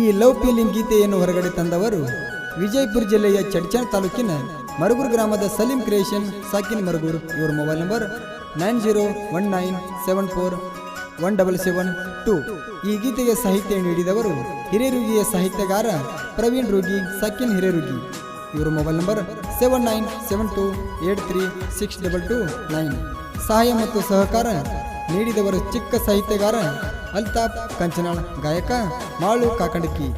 ಈ love feeling ಗೀತೆಯನ್ನು ಹೊರಗಡೆ ತಂದವರು ವಿಜಯಪುರ ಜಿಲ್ಲೆಯ ಚಡ್ಚನ್ ತಾಲೂಕಿನ ಮರಗೂರು ಗ್ರಾಮದ ಸಲೀಂ ಕ್ರಿಯೇಷನ್ ಸಾಕಿನ್ ಮರಗೂರು. ಇವರ mobile number nine zero one nine seven four one double seven two. ಈ ಗೀತೆಯ ಸಾಹಿತ್ಯ ನೀಡಿದವರು ಹಿರೇರುಗಿಯ ಸಾಹಿತ್ಯಗಾರ ಪ್ರವೀಣ್ ರುಗಿ, ಸಾಕಿನ್ ಹಿರೇರುಗಿ. ಇವರ mobile number seven nine seven two eight three six double two nine. ಸಹಾಯ ಮತ್ತು ಸಹಕಾರ ನೀಡಿದವರು ಚಿಕ್ಕ ಸಾಹಿತ್ಯಗಾರ ಅಲ್ತಾಫ್ ಕಂಚನಾಳ್, ಗಾಯಕ ಮಾಳು ಕಾಕಂಡಕಿ.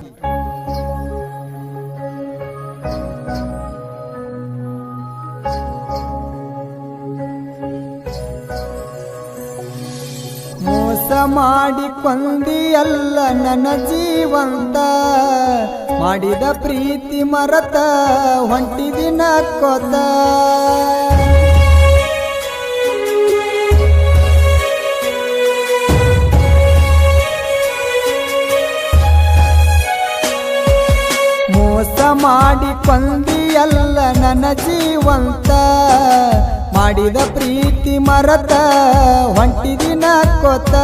ಮೋಸ ಮಾಡಿ ಕೊಂದಿಯಲ್ಲ ನನ್ನ ಜೀವಂತ. ಮಾಡಿದ ಪ್ರೀತಿ ಮರತ ಹೊಂಟಿದಿನ ಕೊತ. ಮೋಸ ಮಾಡಿ ಕೊಂದಿಯಲ್ಲ ನನ್ನ ಜೀವಂತ. ಮಾಡಿದ ಪ್ರೀತಿ ಮರತ ಹೊಂಟಿದಿನ ಕೊತ.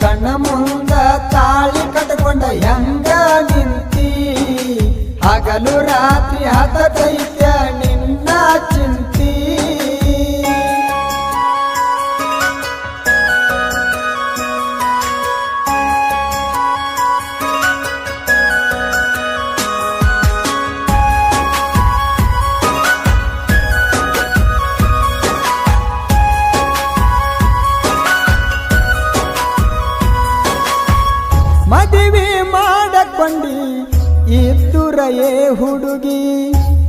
ಕಣ್ಣ ಮುಂದ ತಾಳಿ ಕಟ್ಕೊಂಡ ಹೆಂಗ ನಿಂತಿ. ಹಗಲು ರಾತ್ರಿ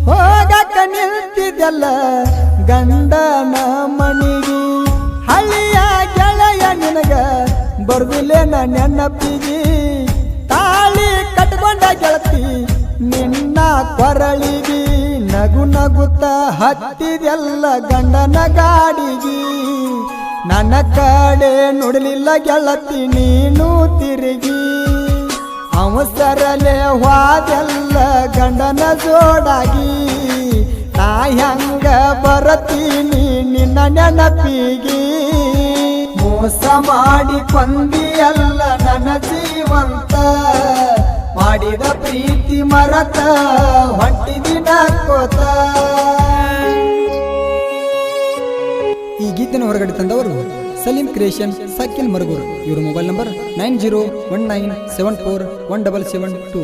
ಹೋಗಕ ನಿಲ್ತಿದ್ದಲ್ಲ ಗಂಡನ ಮಣಿಗಿ ಹಳ್ಳಿಯ ಗೆಳೆಯ ನಿನಗ ಬರ್ದಿಲ್ಲೇನ ನೆನಪಿಗಿ? ತಾಳಿ ಕಟ್ಕೊಂಡ ಗೆಳತಿ ನಿನ್ನ ಕೊರಳಿಗಿ. ನಗು ನಗುತ್ತ ಹತ್ತಿದೆಲ್ಲ ಗಂಡನ ಗಾಡಿಗಿ. ನನ್ನ ಕಡೆ ನೋಡಲಿಲ್ಲ ಗೆಳತಿ ನೀನು ತಿರುಗಿ. ಅವಸರಲೆ ಹೋದೆಲ್ಲ ಗಂಡನ ಜೋಡಾಗಿ ನಾ ಹೆಂಗ ಬರತೀನಿ ನಿನ್ನ ನೆನಪಿಗಿ. ಮೋಸ ಮಾಡಿ ಕೊಂದಿಯಲ್ಲ ನನ್ನ ಜೀವಂತ, ಮಾಡಿದ ಪ್ರೀತಿ ಮರತ ಹೊಟ್ಟಿದಿನ ಕೋತ. ಈ ಗೀತನ ಹೊರಗಡೆ ತಂದವರು ಸಲೀಂ ಕ್ರಿಯೇಷನ್ ಸಾಕಿಲ್ ಮರಗೂರು ಇವರ mobile number nine zero one nine seven four one double seven two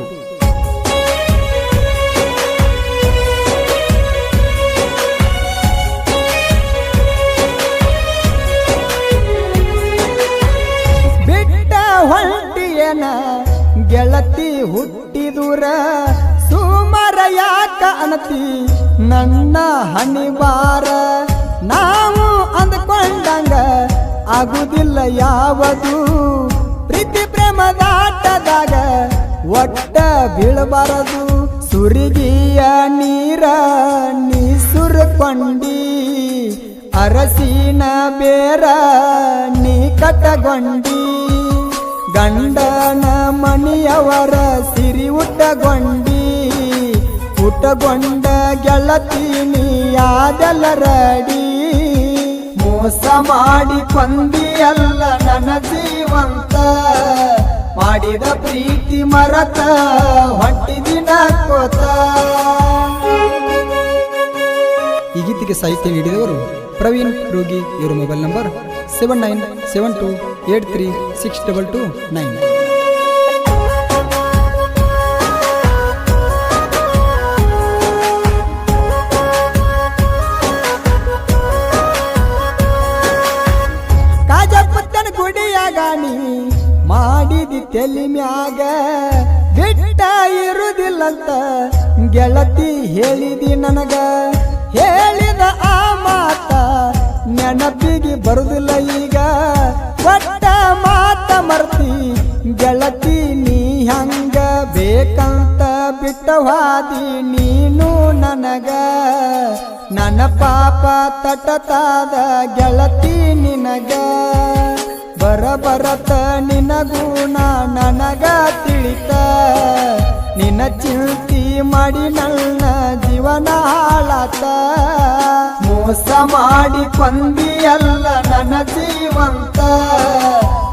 ಬಿಟ್ಟ ಹೊಂಟಿಯನ ಗೆಳತಿ ಹುಟ್ಟಿದೂರ, ಸುಮಾರ ಯಾಕ ಅನತಿ ನನ್ನ ಹಣಿವಾರ ನಾವು ಅಂದ್ಕೊಂಡಂಗ ಆಗುದಿಲ್ಲ ಯಾವದು. ಪ್ರೀತಿ ಪ್ರೇಮದಾಟದಾಗ ಒಟ್ಟ ಬೀಳಬಾರದು. ಸುರಿಗಿಯ ನೀರ ನೀ ಸುರಕೊಂಡಿ. ಅರಸಿನ ಬೇರ ನೀ ಕಟ್ಟಗೊಂಡಿ. ಗಂಡನ ಮಣಿಯವರ ಸಿರಿ ಉಟ್ಟಗೊಂಡಿ. ಉಟ್ಟಗೊಂಡ ಗೆಳತಿ ನೀ ರಡಿ. ಮೋಸ ಮಾಡಿ ಪಂದಿಯಲ್ಲ ನನ್ನ ಜೀವಂತ. ಮಾಡಿದ ಪ್ರೀತಿ ಮರತ ಹೊಟ್ಟಿದಿನ ಕೋತ. ಈ ಗೀತೆಗೆ ಸಾಹಿತ್ಯ ನೀಡಿದವರು ಪ್ರವೀಣ್ ರೋಗಿ, ಇವರ mobile number seven nine seven two eight three six double two nine ಮಾಡಿದಿ ತೆಲಿ ಮ್ಯಾಗ ಬಿಟ್ಟ ಇರುದಿಲ್ಲಂತ ಗೆಳತಿ ಹೇಳಿದಿ ನನಗ. ಹೇಳಿದ ಆ ಮಾತ ನೆನಪಿಗೆ ಬರುದಿಲ್ಲ ಈಗ. ಕೊಟ್ಟ ಮಾತ ಮರ್ತಿ ಗೆಳತಿ ನೀ ಹಂಗ ಬೇಕಂತ ಬಿಟ್ಟವಾದಿ ನೀನು ನನಗ. ನನ್ನ ಪಾಪ ತಟತಾದ ಗೆಳತಿ ನಿನಗ. ಬರ ಬರತ ನಿನಗೂಣ ನನಗ ತಿಳಿತ. ನಿನ್ನ ಚಿಂತಿ ಮಾಡಿ ನನ್ನ ಜೀವನ ಹಾಳಾತ. ಮೋಸ ಮಾಡಿ ಕೊಂದಿಯಲ್ಲ ನನ್ನ ಜೀವಂತ.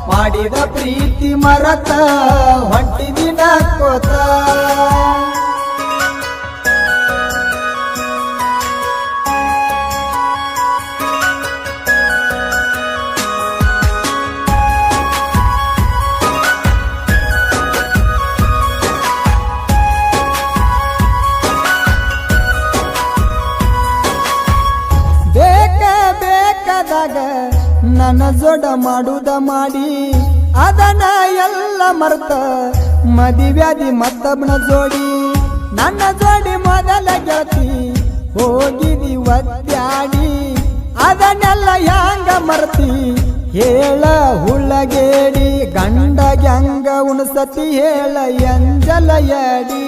ಮಾಡಿದ ಪ್ರೀತಿ ಮರತ ಹೊಂಟಿದಿನ ಮಾಡುದ ಮಾಡಿ. ಅದನ ಎಲ್ಲ ಮರ್ತ ಮದಿವ್ಯಾದಿ ಮತ್ತೊಬ್ಬನ ಜೋಡಿ. ನನ್ನ ಜೋಡಿ ಮೊದಲ ಗೆಳತಿ ಹೋಗಿದಿ ಒದ್ದಾಡಿ. ಅದನ್ನೆಲ್ಲ ಹ್ಯಾಂಗ ಮರ್ತಿ? ಹೇಳ ಹುಳಗೇಡಿ, ಗಂಡ ಗ್ಯಾಂಗ ಉಣಸತಿ, ಹೇಳ ಎಂಜಲ ಎಡಿ.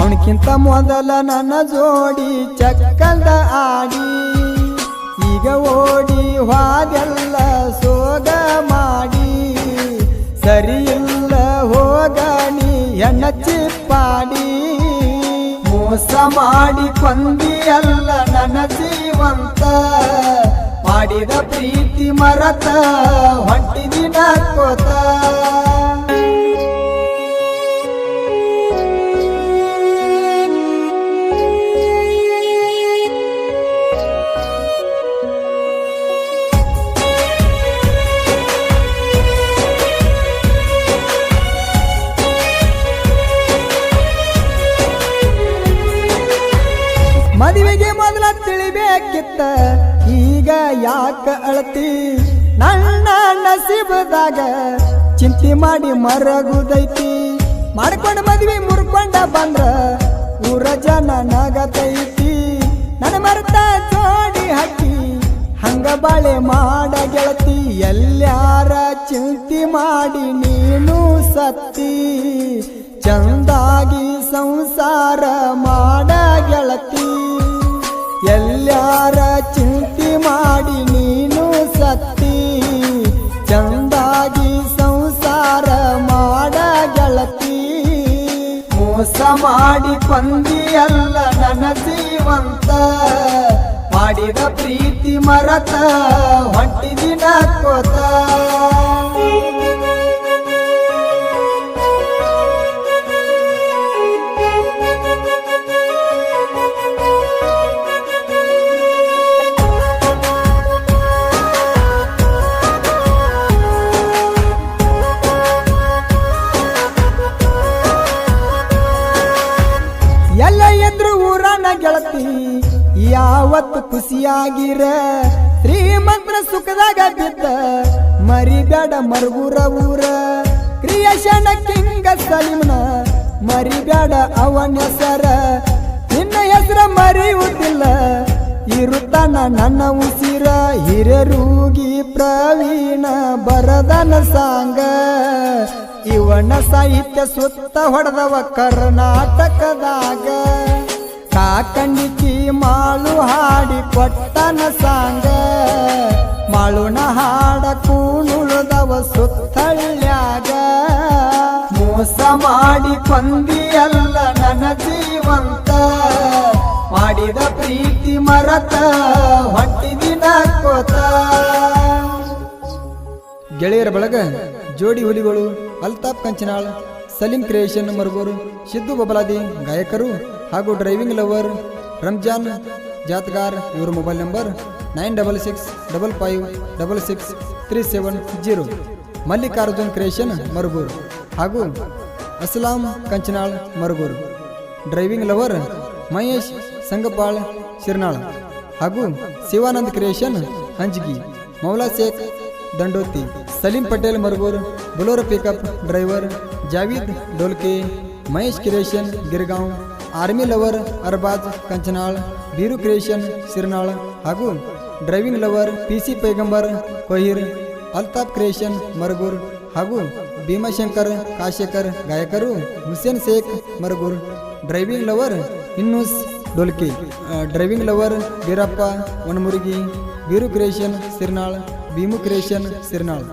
ಅವನಕ್ಕಿಂತ ಮೊದಲ ನನ್ನ ಜೋಡಿ ಚಕ್ಕಂದ ಆಡಿ. ಈಗ ಓಡಿ ಹಾಗೆಲ್ಲ ಸೋಗ ಮಾಡಿ. ಸರಿಯಿಲ್ಲ ಇಲ್ಲ ಹೋಗ ನೀ ಹೆಣ್ಣ ಚಿಪ್ಪಾಡಿ ಮೋಸ ಮಾಡಿ ಕೊಂದಿ ಅಲ್ಲ ನನ್ನ ಜೀವಂತ. ಮಾಡಿದ ಪ್ರೀತಿ ಮರತ ಹೊಂಟಿದಿನ ಕೋತ. ತಿಳಿಬೇಕಿತ್ತ ಈಗ ಯಾಕ ಅಳತಿ? ನನ್ನ ನಸೀಬದಾಗ ಚಿಂತೆ ಮಾಡಿ ಮರಗುದೈತಿ. ಮಾಡ್ಕೊಂಡು ಮದ್ವಿ ಮುರ್ಕೊಂಡ ಬಂದ್ರ ಊರ ಜನ ನಗತೈತಿ. ನನ್ನ ಮರ್ತ ಜೋಡಿ ಹಾಕಿ ಹಂಗ ಬಾಳೆ ಮಾಡ ಗೆಳತಿ. ಎಲ್ಲಾರ ಚಿಂತೆ ಮಾಡಿ ನೀನು ಸತ್ತಿ. ಚಂದಾಗಿ ಸಂಸಾರ ಮಾಡ ಗೆಳತಿ. ಎಲ್ಲಾರ ಚಿಂತೆ ಮಾಡಿ ನೀನು ಸತ್ತಿ, ಚಂದಾಗಿ ಸಂಸಾರ ಮಾಡ ಗೆಳತಿ. ಮೋಸ ಮಾಡಿ ಕೊಂದಿ ಅಲ್ಲ ನನ್ನ ಜೀವಂತ, ಮಾಡಿದ ಪ್ರೀತಿ ಮರತ, ಹೊಂಟಿದಿನ ಕೋತ. ಖುಷಿಯಾಗಿರ. ಶ್ರೀಮಂತರ ಸುಖದಾಗ ಬಿದ್ದ. ಮರಿಬೇಡ ಮರುಗುರ ಊರ. ಕ್ರಿಯಶನ ಕಿಂಗ ಸಲಿಮ್ನ ಮರಿಬೇಡ ಅವನ ಹೆಸರ ನಿನ್ನ ಹೆಸರ ಮರೆಯುವುದಿಲ್ಲ. ಇರುತ್ತಾನ ನನ್ನ ಉಸಿರ. ಹಿರಿಯರೂಗಿ ಪ್ರವೀಣ ಬರದನ ಸಾಂಗ. ಇವನ ಸಾಹಿತ್ಯ ಸುತ್ತ ಹೊಡೆದವ ಕರ್ನಾಟಕದಾಗ. ಕಾಕಂಡಿಕಿ ಮಾಳು ಹಾಡಿ ಕೊಟ್ಟನ ಸಾಂಗ. ಮಾಳುನ ಹಾಡ ಕೂಣುಳದವ ಸುತ್ತಳ್ಯಾಗ ಮೋಸ ಮಾಡಿ ಕೊಂದಿ ಅಲ್ಲ ನನ್ನ ಜೀವಂತ. ಮಾಡಿದ ಪ್ರೀತಿ ಮರತ ಹೊಟ್ಟಿದಿನ ಕೋತ. ಗೆಳೆಯರ ಬಳಗ, ಜೋಡಿ ಹುಲಿಗಳು, ಅಲ್ತಾಪ್ ಕಂಚನಾಳ್, ಸಲೀಂ ಕ್ರಿಯೇಷನ್ ಮರುಗೋರು ಸಿದ್ದು ಬಬಲಾದಿ, ಗಾಯಕರು ಹಾಗೂ ಡ್ರೈವಿಂಗ್ ಲವರ್ ರಂಜಾನ್ ಜಾತ್ಗಾರ್, ಇವರ mobile number nine double six double five double six three seven zero Mallikarjun creation Marugur. ಹಾಗೂ Aslam Kanchanal, ಮರುಗೂರು. Driving lover Mahesh Sangapal, Shirnal. ಹಾಗೂ Shivanand creation Hanjagi. Maula Shaikh Dandoti. Saleem Patel, Margur. Bolero pickup driver Javeed Dolke. Mahesh creation Girgaon. Army lover Arbaz Kanchanal, Beeru creation Sirnal ಹಾಗೂ driving lover P C Paigambar, Kohir, Altaf creation Margur ಹಾಗೂ ಭೀಮಶಂಕರ್ ಕಾಶೇಕರ್ ಗಾಯಕರು Hussain Shaikh Margur, driving lover Innus Dolki driving lover Veerappa Vanamurugi Biru creation Sirnal, Bhimu creation Sirnal.